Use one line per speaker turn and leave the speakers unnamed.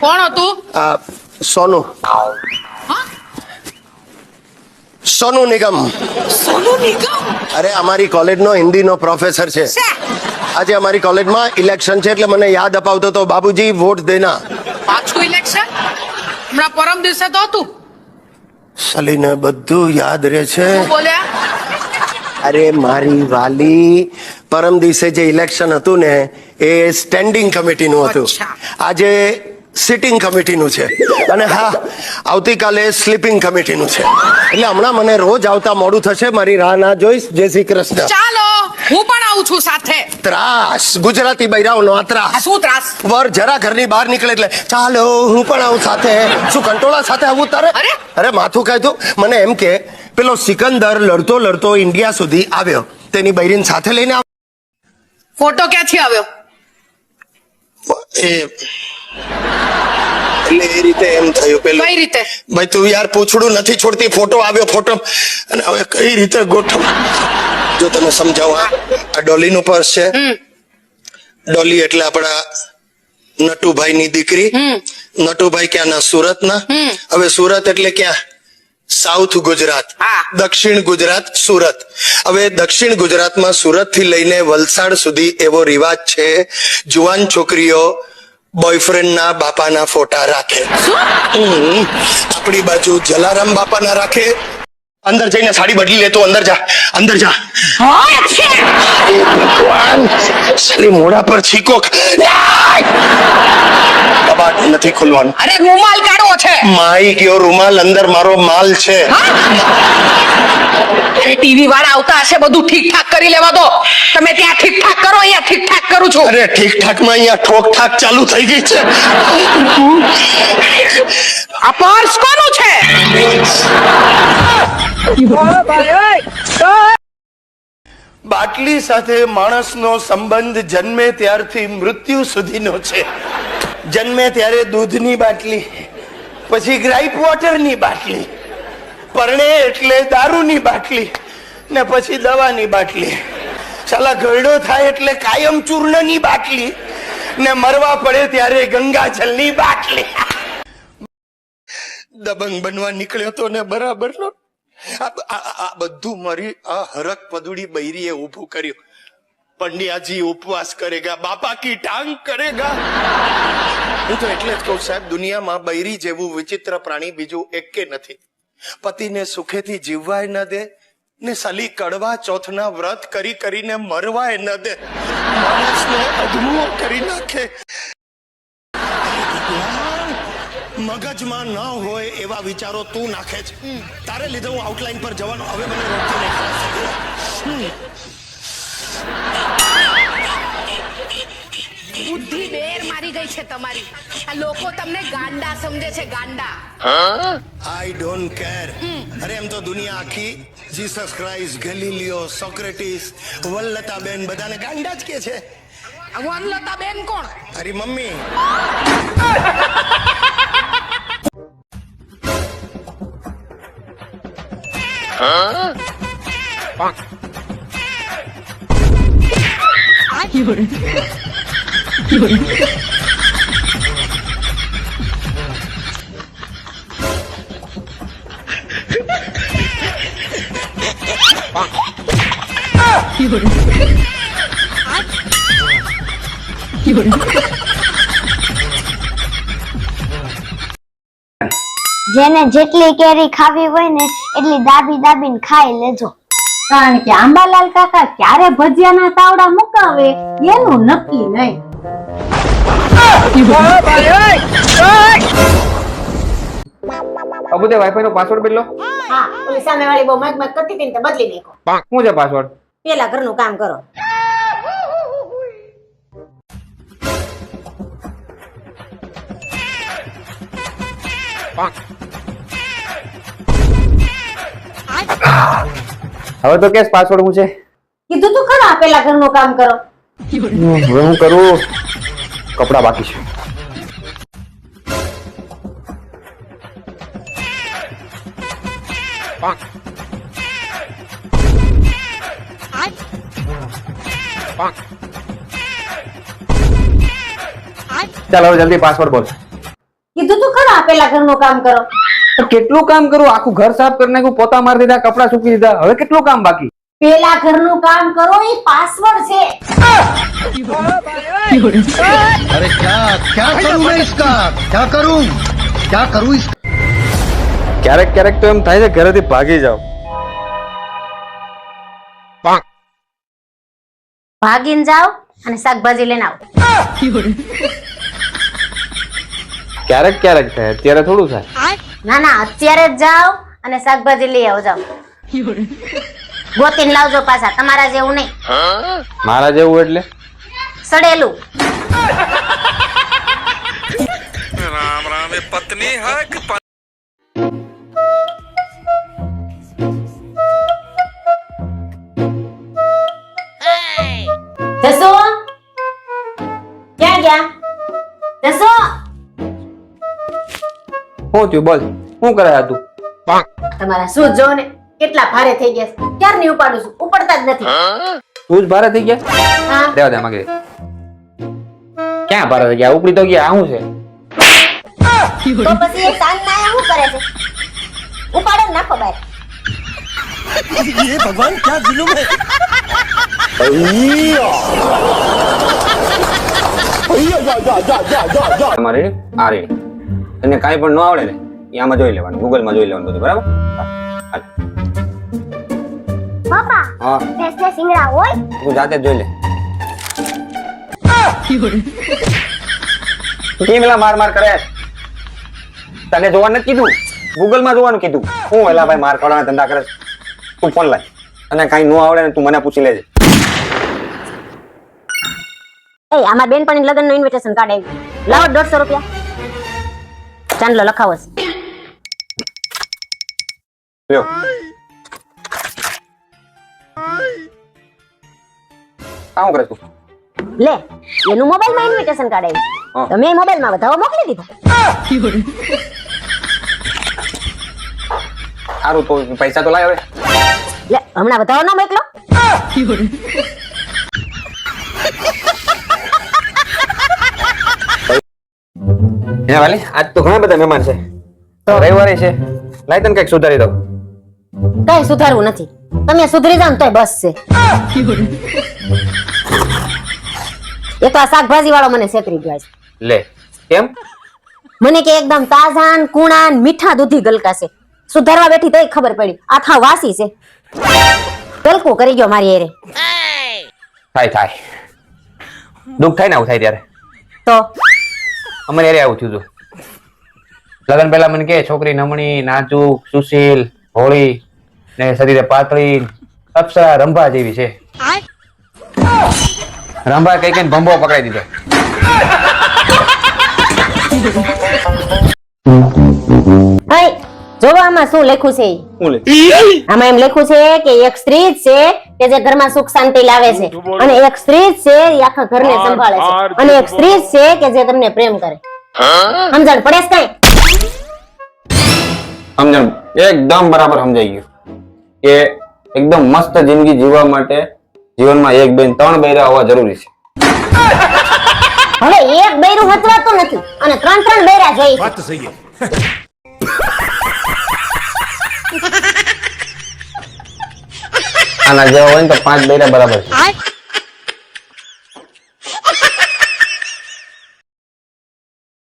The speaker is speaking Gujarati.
કોણ હતું?
સોનુ. સોનુ નિગમ.
સોનુ નિગમ?
અરે અમારી કોલેજનો હિન્દીનો પ્રોફેસર છે.
છે
આજે અમારી કોલેજમાં ઇલેક્શન છે એટલે મને યાદ અપાવતો તો બાબુજી વોટ દેના.
પાછું ઇલેક્શન? હમણાં પરમ દિવસે તો હતું.
સલીને બધું યાદ રહે છે.
બોલ્યા?
અરે મારી વાલી પરમ દિવસે જે ઇલેક્શન હતું ને એ સ્ટેન્ડિંગ કમિટીનું હતું. આજે સિટિંગ કમિટીનું છે. અને હા આવતીકાલે સ્લીપિંગ કમિટીનું છે. એટલે હમણાં મને રોજ આવતા મોડું થશે મારી રાહ ના જોઈશ. જય શ્રી કૃષ્ણ.
ચાલો હું પણ આવું છું સાથે.
ત્રાસ. ગુજરાતી બૈરાઓનો આ ત્રાસ.
શું ત્રાસ?
વર જરા ઘરની બહાર નીકળે એટલે ચાલો હું પણ આવું સાથે. શું કંટોળા સાથે આવું તારે?
અરે!
અરે માથું કહેતું મને એમ કે પેલો સિકંદર લડતો લડતો ઇન્ડિયા સુધી આવ્યો. તેની બૈરીન સાથે લઈને
ફોટો ક્યાંથી આવ્યો?
એ એટલે એ રીતે એમ થયું પેલું.
કઈ રીતે?
ભાઈ તું યાર પૂછડું નથી છોડતી ફોટો આવ્યો ફોટો. અને હવે કઈ રીતે ગોઠવ? જો તમે સમજાવો આ ડોલી નું પર્સ છે ડોલી એટલે આપણા નટુભાઈ ની દીકરી. નટુભાઈ ક્યાંના સુરતના?
ના
હવે સુરત એટલે ક્યાં? સાઉથ ગુજરાત દક્ષિણ ગુજરાત સુરત. હવે દક્ષિણ ગુજરાતમાં સુરતથી લઈને વલસાડ સુધી એવો રિવાજ છે જુવાન છોકરીઓ બોયફ્રેન્ડના બાપાના ફોટા રાખે. આપણી બાજુ જલારામ બાપાના રાખે અંદર જઈને સાડી બદલી લેતો અંદર જા અંદર જા. ભગવાન સાલી મોઢા પર છીકો. કબાટ નથી ખોલવાનું.
અરે રૂમાલ કાઢો છે.
માઈ ગયો રૂમાલ અંદર મારો માલ છે.
અરે ટીવી વાળા આવતા હશે બધું ઠીક ઠાક કરી લેવા દો. તમે ત્યાં ઠીક ઠાક કરો અહીંયા ઠીક ઠાક કરું છું.
અરે ઠીક ઠાકમાં અહીંયા ઠોક ઠાક ચાલુ થઈ ગઈ છે.
આ પર્સ કોનું છે?
બાટલી સાથે માણસનો સંબંધ જન્મે ત્યારથી મૃત્યુ સુધીનો છે. જન્મે ત્યારે દૂધની બાટલી, પછી ગ્રાઇપ વોટરની બાટલી, પરણે એટલે દારૂની બાટલી, ને પછી દવાની બાટલી. ચાલા ઘરડો થાય એટલે કાયમ ચૂર્ણની બાટલી, ને મરવા પડે ત્યારે ગંગાજલની બાટલી. દબંગ બનવા નીકળ્યો તો ને બરાબર નો આ બધું મારી, આ હરક પદુડી બૈરીએ ઊભું કર્યું. પંડ્યાજી ઉપવાસ કરેગા બાપા કી ટાંગ કરેગા. હું તો એટલે જ કહું સાહેબ, દુનિયામાં બૈરી જેવું વિચિત્ર પ્રાણી બીજું એકે નથી. પતિને સુખેથી જીવવાય ન દે, ને સલી કડવા ચોથના વ્રત કરી કરીને મરવાય ન દે. માણસને અધમુઓ કરી નાખે. મગજમાં ન હોય એવા વિચારો તું નાખે છે. તારે લીધે હું આઉટલાઈન પર જવાનો હવે મને રોકતો નહીં.
બુદ્ધિ બેર મારી ગઈ છે તમારી. આ લોકો તમને ગાંડા સમજે છે ગાંડા.
આઈ ડોન્ટ કેર અરે એમ તો દુનિયા આખી જીસસ ક્રાઇસ્ટ ગેલિલિયો સોક્રેટિસ વલ્લતાબેન બધાને ગાંડા જ કે છે.
આ વનલતા બેન કોણ
તારી મમ્મી
જેને જેટલી કેરી ખાવી હોય ને એટલી દાબી દાબીને ખાઈ લેજો.
કારણ કે આંબાલાલ કાકા ક્યારે ભજીયાના તાવડા મુકાવે એનું નક્કી નહીં.
અબુદે વાઈફાઈ નો પાસવર્ડ બદલો.
હા ઓલી સામે વાળી બહુ મગ મગ કરતી હતી ને તો બદલી નાખો
શું છે પાસવર્ડ
પેલા ઘરનું કામ કરો.
હવે તો કેસ પાસવર્ડ હું છે?
કીધું તો ખરા પેલા ઘરનું કામ કરો.
હવે હું કરું? કપડા બાકી છે. ચાલ હવે જલ્દી પાસવર્ડ બોલ.
કીધું તો ખરા પેલા ઘરનું કામ કરો.
કેટલું કામ કરું? આખું ઘર સાફ કરી નાખ્યું પોતા મારી દીધા કપડા સૂકી દીધા. હવે કેટલું કામ બાકી?
પેલા ઘરનું કામ કરો એ પાસવર્ડ છે.
અરે ક્યા કરું મેં ઇસકા? ક્યા કરું? ક્યા કરું ઇસકા?
ક્યારેક ક્યારેક તો એમ થાય છે ઘરેથી ભાગી જાવ
ભાગીને જાઓ અને શાકભાજી લઈને આવો.
ક્યારેક ક્યારેક થાય અત્યારે થોડું થાય.
ના ના અત્યારે જ જાઓ અને શાકભાજી લઈ આવો જાઓ ગોતીને લાવજો પાછા તમારા જેવું નહીં.
મારા જેવું એટલે?
સડેલું. જસો ક્યાં ગયા? જસો
શું થયું બોલ. શું કરાય તું
તમારા શું જો ને કેટલા ભારે થઈ ગયા ક્યાર નહીં ઉપાડું છું? ઉપડતા જ નથી.
તું જ ભારે થઈ ગયા? દેવા દે માગે ક્યાં ભારે થઈ ગયા? ઉપડી તો ગયા આવું છે.
તો પછી એ સાંજ ના શું કરે છે? ઉપાડે જ નાખો બહાર.
તમારે આ રેડી. તને કાંઈ પણ ન આવડે ને એ આમાં જોઈ લેવાનું ગૂગલમાં જોઈ લેવાનું બધું બરાબર? હાલ.
પપ્પા
હા.
ફેસ સિંગડા હોય?
તું જાતે જોઈ લે કેમ એલા માર માર કરે? તને જોવાનું નથી કીધું? ગૂગલમાં જોવાનું કીધું. હું એલા ભાઈ માર ખાવાના ધંધા કરે તું ફોન લાય. અને કાંઈ ન આવડે ને તું મને પૂછી લેજે.
એ આમાં બેનપણી લગ્નનું ઇન્વિટેશન કાર્ડ આવ્યું. લાવો દોઢસો રૂપિયા. ચાંદલો લખાવો છે.
કામ કરે તું.
લે એનું મોબાઈલમાં ઇન્વિટેશન કાર્ડ તો મેં મોબાઈલમાં બધાઓ મોકલી દીધા.
સારું તો પૈસા તો લાય હવે.
લે હમણાં બધાઓ ન મોકલો.
હે વાલી આજ તો ઘણા બધા મહેમાન છે. રવિવારે છે. લાય તને કંઈક સુધારી દઉં.
કઈ સુધારવું નથી. તમે સુધરી જાવ તોય બસ છે. એક આ શાકભાજી વાળો મને છેતરી ગયો છે.
લે કેમ?
મને કે એકદમ તાજા ને કુણા ને મીઠા દૂધી ગલકા છે. સુધારવા બેઠી તોય ખબર પડી. આખા વાસી છે. ગલકું કરી ગયો મારી એરે
થાય થાય. દુઃખ થાય ને આવું થાય ત્યારે.
તો?
અમારે યારે આવું થયું હતું. લગ્ન પહેલા મને કે છોકરી નમણી નાજુક સુશીલ હોળી ને શરીરે પાતળી અપ્સરા રંભા જેવી છે. રંભા કઈ કઈ ભંભો પકડાઈ દીધો.
ભાઈ જોવો આમાં શું લખ્યું છે. આમાં એમ લખ્યું છે કે એક સ્ત્રી છે કે જે ઘરમાં સુખ શાંતિ લાવે છે. અને એક સ્ત્રી છે એ આખા ઘરને સંભાળે છે. અને એક સ્ત્રી છે કે જે તમને પ્રેમ કરે. સમજણ પડે છે કઈ?
સમજણ. એકદમ બરાબર સમજાઈ ગયું. કે એકદમ મસ્ત જિંદગી જીવવા માટે જીવનમાં એક બેન ત્રણ બૈરા હોવા જરૂરી છે.
હવે એક બૈરું હતવાતું નથી. અને ત્રણ ત્રણ બૈરા જોઈ
આના જવા હોય ને તો પાંચ બૈરા બરાબર છે.